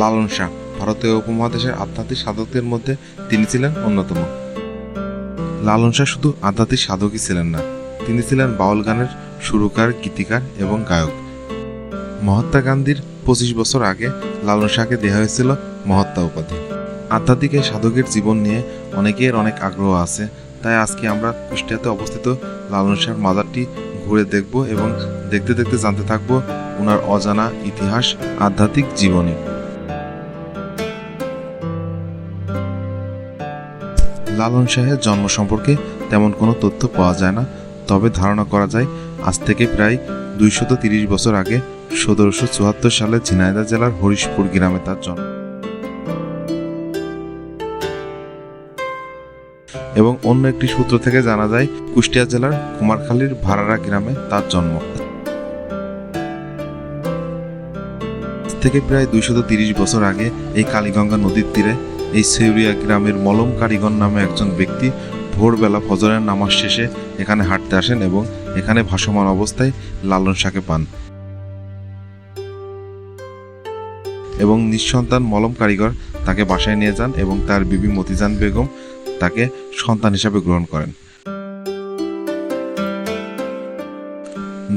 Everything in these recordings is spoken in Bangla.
লালন শাহ। ভারতীয় উপমহাদেশের আধ্যাত্মিক সাধকদের মধ্যে তিনি ছিলেন অন্যতম। লালন শাহ শুধু আধ্যাত্মিক সাধকই ছিলেন না, তিনি ছিলেন বাউল গানের সুরকার, গীতিকার এবং গায়ক। মহাত্মা গান্ধীর পঁচিশ বছর আগে লালন শাহকে দেওয়া হয়েছিল মহাত্মা উপাধি। আধ্যাত্মিক এই সাধকের জীবন নিয়ে অনেকের অনেক আগ্রহ আছে, তাই আজকে আমরা কুষ্টিয়াতে অবস্থিত লালন শাহর মাজারটি ঘুরে দেখব এবং দেখতে দেখতে জানতে থাকব ওনার অজানা ইতিহাস, আধ্যাত্মিক জীবনী। লালন শাহের জন্ম সম্পর্কে তেমন কোনো তথ্য পাওয়া যায় না, তবে ধারণা করা যায় আজ থেকে প্রায় দুইশত তিরিশ বছর আগে সতেরোশো চুয়াত্তর সালে ঝিনাইদহ জেলার হরিশপুর গ্রামে তার জন্ম। এবং অন্য একটি সূত্র থেকে জানা যায়, কুষ্টিয়া জেলার কুমারখালীর ভাড়ারা গ্রামে তার জন্ম। থেকে প্রায় দুইশত বছর আগে এই কালীগঙ্গা নদীর তীরে এই সেউরিয়া গ্রামের মলম কারিগর নামে একজন ব্যক্তি ভোরবেলা ফজরের নামাজ শেষে এখানে হাঁটতে আসেন এবং এখানে ভাসমান অবস্থায় লালন শাকে পান। এবং নিঃসন্তান মলম কারিগর তাকে বাসায় নিয়ে যান এবং তার বিবি মতিজান বেগম তাকে সন্তান হিসাবে গ্রহণ করেন।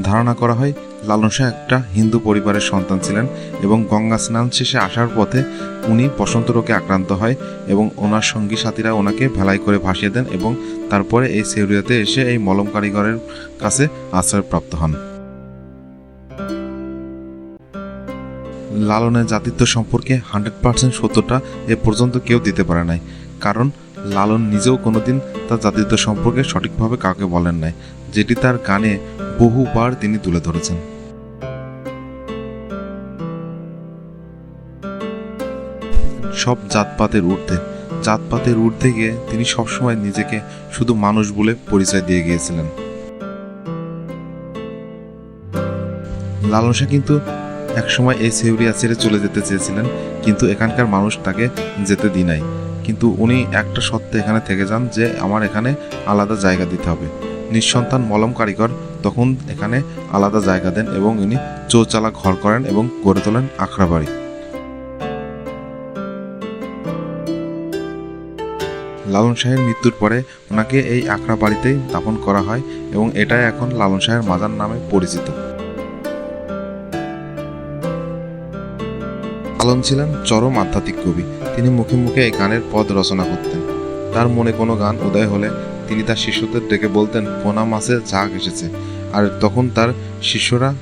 ধারণা করা হয়, লালন শাহ একটা হিন্দু পরিবারের সন্তান ছিলেন এবং গঙ্গা স্নান শেষে আসার পথে উনি বসন্ত রোগে আক্রান্ত হয় এবং ওনার সঙ্গী সাথীরা ওনাকে ভেলাই করে ভাসিয়ে দেন এবং তারপরে এই সেউরিয়াতে এসে এই মলম কারিগরের কাছে আশ্রয়প্রাপ্ত হন। লালনের জাতিত্ব সম্পর্কে হান্ড্রেড পার্সেন্ট সত্যটা এ পর্যন্ত কেউ দিতে পারে নাই, কারণ লালন নিজেও কোনোদিন তার জাতিত্ব সম্পর্কে সঠিকভাবে কাউকে বলেন নাই, যেটি তার গানে বহুবার তিনি তুলে ধরেছেন। সব জাতপাতের ঊর্ধ্বে জাতপাতের ঊর্ধ্বে গিয়ে তিনি সবসময় নিজেকে শুধু মানুষ বলে পরিচয় দিয়ে গিয়েছিলেন। লালন শাহ কিন্তু একসময় এই সেউরিয়া ছেড়ে চলে যেতে চেয়েছিলেন, কিন্তু এখানকার মানুষ তাকে যেতে দি নাই। কিন্তু উনি একটা সত্ত্বে এখানে থেকে যান যে, আমার এখানে আলাদা জায়গা দিতে হবে। নিঃসন্তান মলম কারিগর তখন এখানে আলাদা জায়গা দেন এবং উনি চৌচালা ঘর করেন এবং গড়ে তোলেন আখড়া বাড়ি। লালন শাহের মৃত্যুর পরে ওনাকে এই আখড়া বাড়িতেই দাফন করা হয় এবং এটাই এখন লালন শাহের মাজার নামে পরিচিত। লালন ছিলেন চরম আধ্যাত্মিক কবি। তিনি মুখে মুখে এই গানের পদ রচনা করতেন। তার মনে কোনো গান উদয় হলে তিনি তার শিষ্যদের ডেকে বলতেন, পোনা মাছের ঝাঁক এসেছে। আর তখন তার শিষ্যরা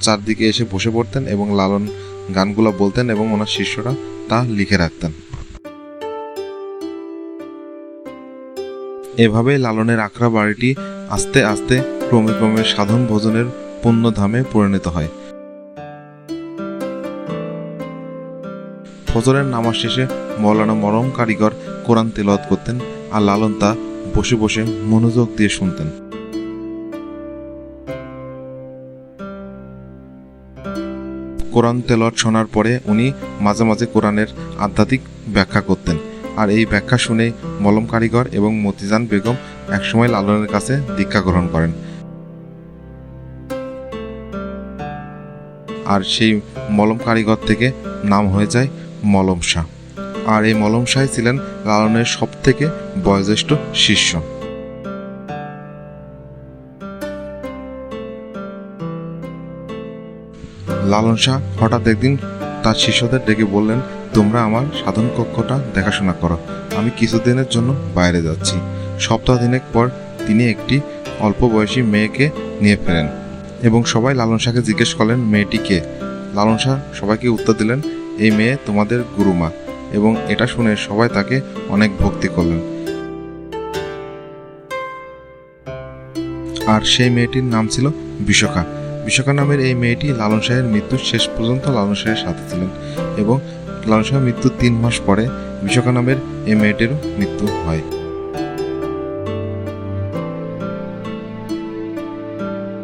চারদিকে এসে বসে পড়তেন এবং লালন গানগুলো বলতেন এবং ওনার শিষ্যরা তা লিখে রাখতেন। এভাবে লালনের আখড়া বাড়িটি আস্তে আস্তে ক্রমে ক্রমে সাধন ভোজনের পুণ্যধামে পরিণত হয়। ফজরের নামাজ শেষে মৌলানা মরম কারিগর কোরআন তেলত করতেন আর লালন তা বসে বসে মনোযোগ দিয়ে শুনতেন। কোরআন তেলট শোনার পরে উনি মাঝে মাঝে কোরআনের আধ্যাত্মিক ব্যাখ্যা করতেন। আর এই ব্যাখ্যা শুনে মলম কারিগর এবং মতিজান বেগম একসময় লালনের কাছে দীক্ষা গ্রহণ করেন। আর সেই মলম কারিগর থেকে নাম হয়ে যায় মলম শাহ। আর এই মলম শাহ ছিলেন লালনের সব থেকে বয়োজ্যেষ্ঠ শিষ্য। লালন শাহ হঠাৎ একদিন তার শিষ্যদের ডেকে বললেন, তোমরা আমার সাধন কক্ষটা দেখাশোনা করো। আমি কিছুদিনের জন্য বাইরে যাচ্ছি। সপ্তাহ দিনেক পর তিনি একটি অল্প বয়সী মেয়েকে নিয়ে ফেরেন এবং সবাই লালন শাহকে জিজ্ঞেস করলেন, মেয়েটি কে? লালন শাহ সবাইকে উত্তর দিলেন, এই মেয়ে তোমাদের গুরুমা। এবং এটা শুনে সবাই তাকে অনেক ভক্তি করলেন আর সেই মেয়েটির নাম ছিল বিশাখা বিশাখা নামের এই মেয়েটি লালন শাহের মৃত্যুর শেষ পর্যন্ত লালন শাহের সাথে ছিলেন এবং লালন শাহের মৃত্যুর তিন মাস পরে বিশাখা নামের এই মেয়েটিরও মৃত্যু হয়।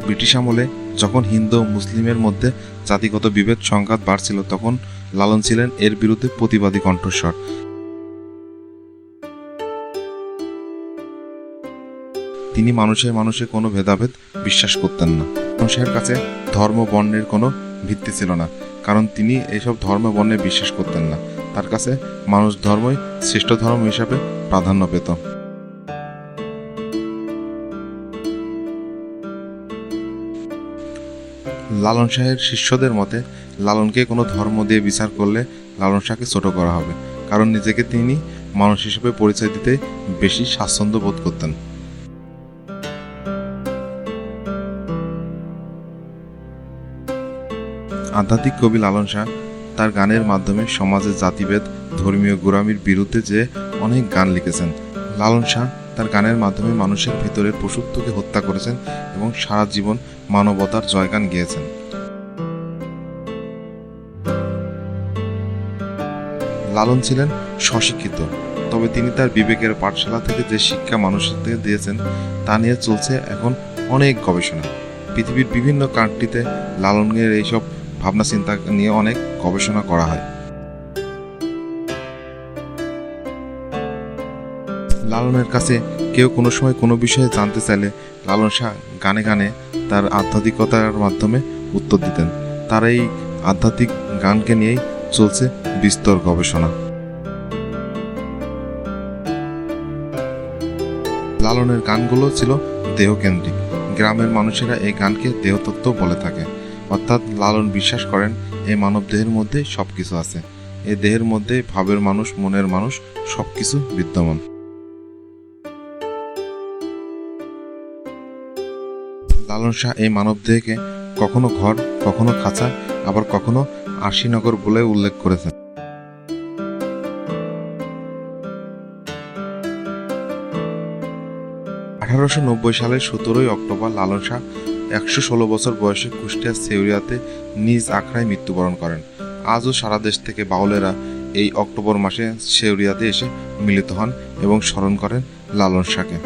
ব্রিটিশ আমলে যখন হিন্দু মুসলিমের মধ্যে জাতিগত বিভেদ সংঘাত বাড়ছিল, তখন লালন ছিলেন এর বিরুদ্ধে প্রতিবাদী কণ্ঠস্বর। তিনি মানুষের মানুষে কোনো ভেদাভেদ বিশ্বাস করতেন না। মানুষের কাছে ধর্ম বর্ণের কোনো ভিত্তি ছিল না, কারণ তিনি এইসব ধর্ম বর্ণে বিশ্বাস করতেন না। তার কাছে মানুষ ধর্মই শ্রেষ্ঠ ধর্ম হিসাবে প্রাধান্য পেত। লালন শাহের শিষ্যদের মতে, লালনকে কোনো ধর্ম দিয়ে বিচার করলে লালন শাহকে ছোট করা হবে, কারণ নিজেকে তিনি মানুষ হিসেবে পরিচয় দিতে বেশি স্বাচ্ছন্দ্য বোধ করতেন। আধ্যাত্মিক কবি লালন শাহ তার গানের মাধ্যমে সমাজের জাতিভেদ, ধর্মীয় গোড়ামির বিরুদ্ধে যে অনেক গান লিখেছেন, লালন শাহ তার গানের মাধ্যমে মানুষের ভিতরের পশুত্বকে হত্যা করেছেন এবং সারা জীবন মানবতার জয়গান গেয়েছেন। লালন ছিলেন স্বশিক্ষিত, তবে তিনি তার বিবেকের পাঠশালা থেকে যে শিক্ষা মানুষদের দিয়েছেন, তা নিয়ে চলছে এখন অনেক গবেষণা। পৃথিবীর বিভিন্ন কান্ট্রিতে লালনের এইসব ভাবনা চিন্তা নিয়ে অনেক গবেষণা করা হয়। লালনের কাছে কেউ কোনো সময় কোনো বিষয়ে জানতে চাইলে লালন শাহ গানে গানে তার আধ্যাত্মিকতার মাধ্যমে উত্তর দিতেন। তার এই আধ্যাত্মিক গানকে নিয়েই চলছে বিস্তর গবেষণা। লালনের গানগুলো ছিল দেহকেন্দ্রিক। গ্রামের মানুষেরা এই গানকে দেহতত্ত্ব বলে থাকে। অর্থাৎ লালন বিশ্বাস করেন, এই মানব দেহের মধ্যে সবকিছু আছে। এই দেহের মধ্যে ভাবের মানুষ, মনের মানুষ সবকিছু বিদ্যমান। লালন শাহ এই মানব দেহকে কখনো ঘর, কখনো খাঁচা, আবার কখনো আশিনগর বলে উল্লেখ করেছেন। আঠারোশো নব্বই সালের সতেরোই অক্টোবর লালন শাহ একশো ষোলো বছর বয়সে কুষ্টিয়ার সেউরিয়াতে নিজ আখড়ায় মৃত্যুবরণ করেন। আজও সারা দেশ থেকে বাউলেরা এই অক্টোবর মাসে সেউরিয়াতে এসে মিলিত হন এবং স্মরণ করেন লালন শাহকে।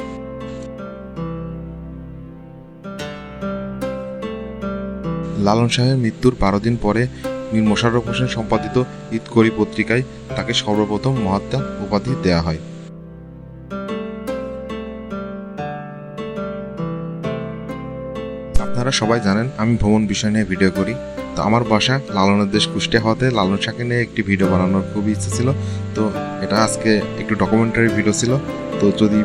লালন শাহের মৃত্যুর বারো দিন পরে মীর মোশাররফ হোসেন সম্পাদিত ঈদকরি পত্রিকায় তাকে সর্বপ্রথম মহাত্মা উপাধি দেয়া হয়। আপনারা সবাই জানেন, আমি ভ্রমণ বিষয় নিয়ে ভিডিও করি। তো আমার বাসা লালনের দেশ কুষ্টিয়া হওয়াতে লালন শাহকে নিয়ে একটি ভিডিও বানানোর খুবই ইচ্ছে ছিল। তো এটা আজকে একটু ডকুমেন্টারি ভিডিও ছিল। তো যদি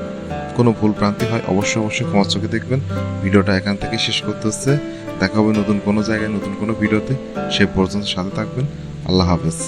কোনো ভুল প্রান্তি হয়, অবশ্যই অবশ্যই ক্ষমা চোখে দেখবেন। ভিডিওটা এখান থেকে শেষ করতে হচ্ছে। দেখা হবে নতুন কোনো জায়গায় নতুন কোনো ভিডিওতে। সে পর্যন্ত সাথে থাকবেন। আল্লাহ হাফেজ।